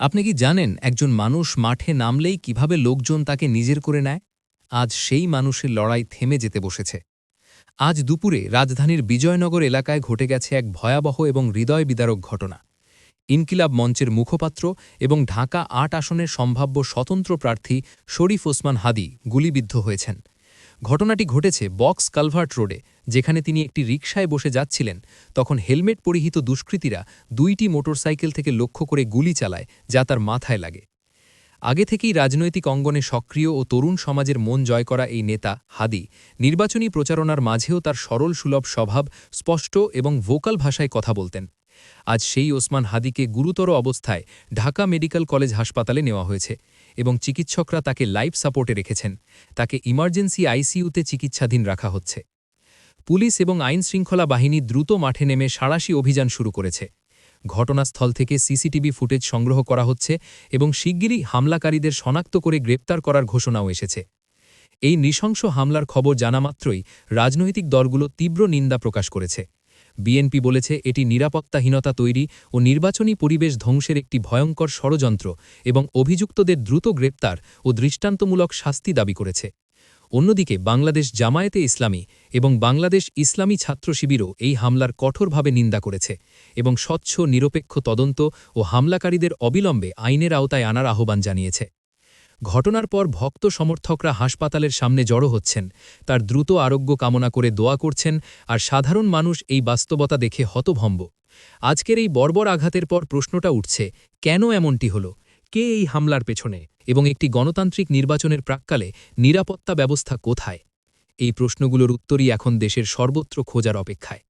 আপনি কি জানেন একজন মানুষ মাঠে নামলেই কীভাবে লোকজন তাকে নিজের করে নেয়? আজ সেই মানুষের লড়াই থেমে যেতে বসেছে। আজ দুপুরে রাজধানীর বিজয়নগর এলাকায় ঘটে গেছে এক ভয়াবহ এবং হৃদয় বিদারক ঘটনা। ইনকিলাব মঞ্চের মুখপাত্র এবং ঢাকা আট আসনের সম্ভাব্য স্বতন্ত্র প্রার্থী শরীফ ওসমান হাদি গুলিবিদ্ধ হয়েছেন। ঘটনাটি ঘটেছে বক্স কালভার্ট রোডে, যেখানে তিনি একটি রিকশায় বসে যাচ্ছিলেন। তখন হেলমেট পরিহিত দুষ্কৃতীরা দুইটি মোটরসাইকেল থেকে লক্ষ্য করে গুলি চালায়, যা তার মাথায় লাগে। আগে থেকেই রাজনৈতিক অঙ্গনে সক্রিয় ও তরুণ সমাজের মন জয় করা এই নেতা হাদি। নির্বাচনী প্রচারণার মাঝেও তার সরল সুলভ স্বভাব স্পষ্ট এবং ভোকাল ভাষায় কথা বলতেন। আজ সেই ওসমান হাদিকে গুরুতর অবস্থায় ঢাকা মেডিকেল কলেজ হাসপাতালে নেওয়া হয়েছে এবং চিকিৎসকরা তাকে লাইফ সাপোর্টে রেখেছেন। তাকে ইমার্জেন্সি আইসিইউতে চিকিৎসাধীন রাখা হচ্ছে। পুলিশ এবং আইন শৃঙ্খলা বাহিনী দ্রুত মাঠে নেমে সাড়াশি অভিযান শুরু করেছে। ঘটনাস্থল থেকে সিসিটিভি ফুটেজ সংগ্রহ করা হচ্ছে এবং শিগগিরই হামলাকারীদের শনাক্ত করে গ্রেপ্তার করার ঘোষণাও এসেছে। এই নৃশংস হামলার খবর জানামাত্রই রাজনৈতিক দলগুলো তীব্র নিন্দা প্রকাশ করেছে। বিএনপি বলেছে এটি নিরাপত্তাহীনতা তৈরি ও নির্বাচনী পরিবেশ ধ্বংসের একটি ভয়ঙ্কর ষড়যন্ত্র এবং অভিযুক্তদের দ্রুত গ্রেপ্তার ও দৃষ্টান্তমূলক শাস্তি দাবি করেছে। অন্যদিকে, বাংলাদেশ জামায়াতে ইসলামী এবং বাংলাদেশ ইসলামী ছাত্র শিবিরও এই হামলার কঠোরভাবে নিন্দা করেছে এবং স্বচ্ছ, নিরপেক্ষ তদন্ত ও হামলাকারীদের অবিলম্বে আইনের আওতায় আনার আহ্বান জানিয়েছে। ঘটনার পর ভক্ত সমর্থকরা হাসপাতালের সামনে জড়ো হচ্ছেন। তার দ্রুত আরোগ্য কামনা করে দোয়া করছেন আর সাধারণ মানুষ এই বাস্তবতা দেখে হতভম্ব। আজকের এই বর্বর আঘাতের পর প্রশ্নটা উঠছে, কেন এমনটি হল? কে এই হামলার পেছনে? এবং একটি গণতান্ত্রিক নির্বাচনের প্রাক্কালে নিরাপত্তা ব্যবস্থা কোথায়? এই প্রশ্নগুলোর উত্তরই এখন দেশের সর্বত্র খোঁজার অপেক্ষায়।